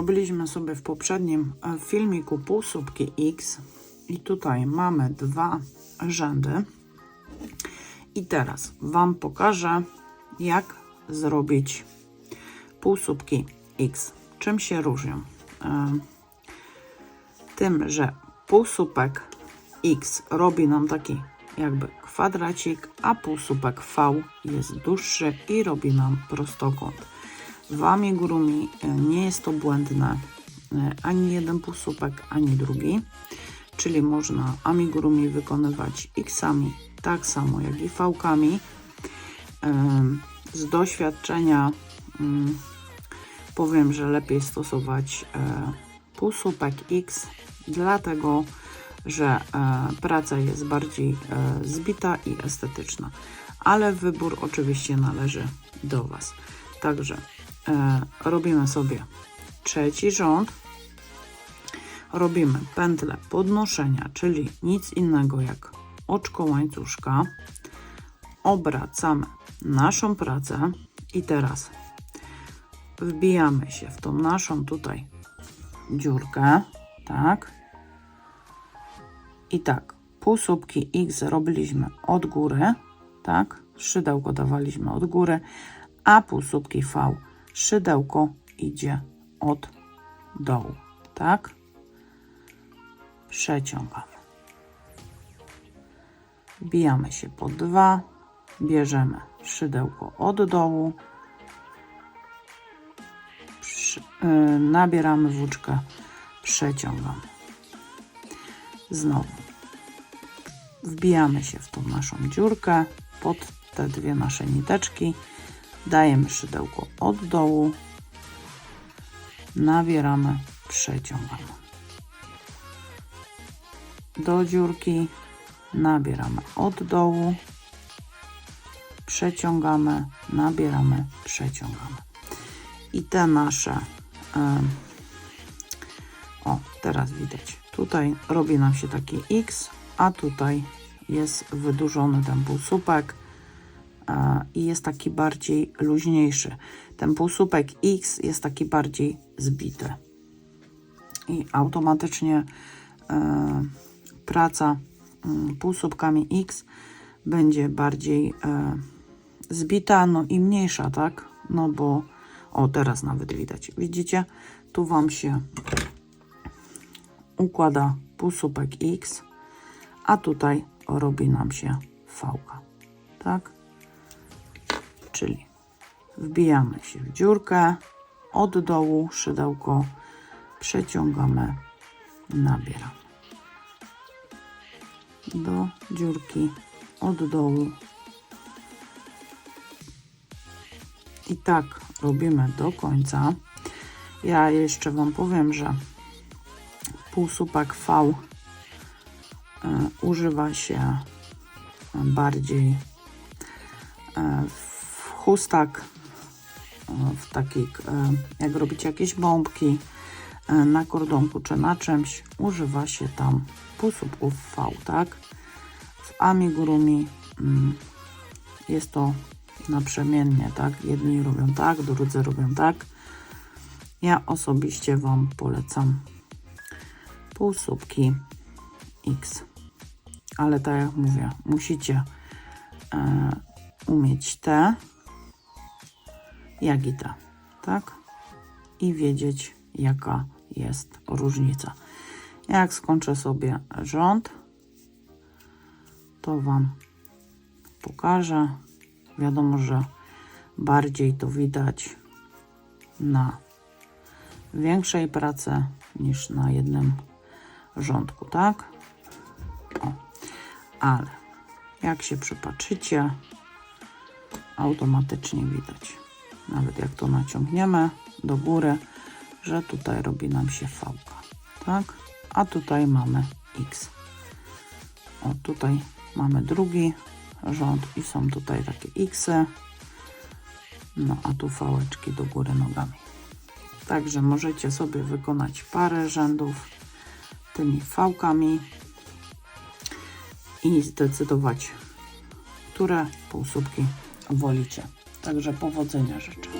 Zrobiliśmy sobie w poprzednim e, filmiku półsłupki X i tutaj mamy dwa rzędy. I teraz Wam pokażę, jak zrobić półsłupki X. Czym się różnią? E, Tym, że półsłupek X robi nam taki jakby kwadracik, a półsłupek V jest dłuższy i robi nam prostokąt. W amigurumi e, nie jest to błędne e, ani jeden półsłupek, ani drugi, czyli można amigurumi wykonywać x-ami tak samo jak i. E, Z doświadczenia mm, powiem, że lepiej stosować e, półsłupek X, dlatego że praca jest bardziej zbita i estetyczna, ale wybór oczywiście należy do Was. Także robimy sobie trzeci rząd, robimy pętlę podnoszenia, czyli nic innego jak oczko łańcuszka, obracamy naszą pracę i teraz wbijamy się w tą naszą tutaj dziurkę, tak. I tak, półsłupki X robiliśmy od góry, tak, szydełko dawaliśmy od góry, a półsłupki V, szydełko idzie od dołu, tak. Przeciągamy. Wbijamy się po dwa, bierzemy szydełko od dołu, przy, yy, nabieramy włóczkę, przeciągamy. Znowu wbijamy się w tą naszą dziurkę pod te dwie nasze niteczki, dajemy szydełko od dołu, nabieramy, przeciągamy. Do dziurki. Nabieramy od dołu, przeciągamy, nabieramy, przeciągamy. I te nasze, em, o teraz widać, tutaj robi nam się taki X, a tutaj jest wydłużony ten półsłupek i jest taki bardziej luźniejszy. Ten półsłupek X jest taki bardziej zbity. I automatycznie e, praca mm, półsłupkami X będzie bardziej e, zbita, no i mniejsza, tak? No bo, o teraz nawet widać, widzicie? Tu Wam się układa półsłupek X, a tutaj robi nam się V, tak? Czyli wbijamy się w dziurkę, od dołu szydełko przeciągamy, nabieramy do dziurki od dołu i tak robimy do końca. Ja jeszcze Wam powiem, że półsłupek V e, używa się bardziej e, w chustak, e, w takich, e, jak robicie jakieś bombki e, na kordonku czy na czymś, używa się tam półsłupków V, tak? W amigurumi mm, jest to naprzemiennie, tak? Jedni robią tak, drudzy robią tak. Ja osobiście Wam polecam półsłupki X. Ale tak jak mówię, musicie e, umieć te, jak i te, tak? I wiedzieć, jaka jest różnica. Jak skończę sobie rząd, to Wam pokażę. Wiadomo, że bardziej to widać na większej pracy niż na jednym rządku, tak? O. Ale jak się przypatrzycie, automatycznie widać, nawet jak to naciągniemy do góry, że tutaj robi nam się V, tak? A tutaj mamy X. O, tutaj mamy drugi rząd i są tutaj takie Xy. No, a tu fałeczki do góry nogami. Także możecie sobie wykonać parę rzędów tymi fałkami i zdecydować, które półsłupki wolicie. Także powodzenia życzę.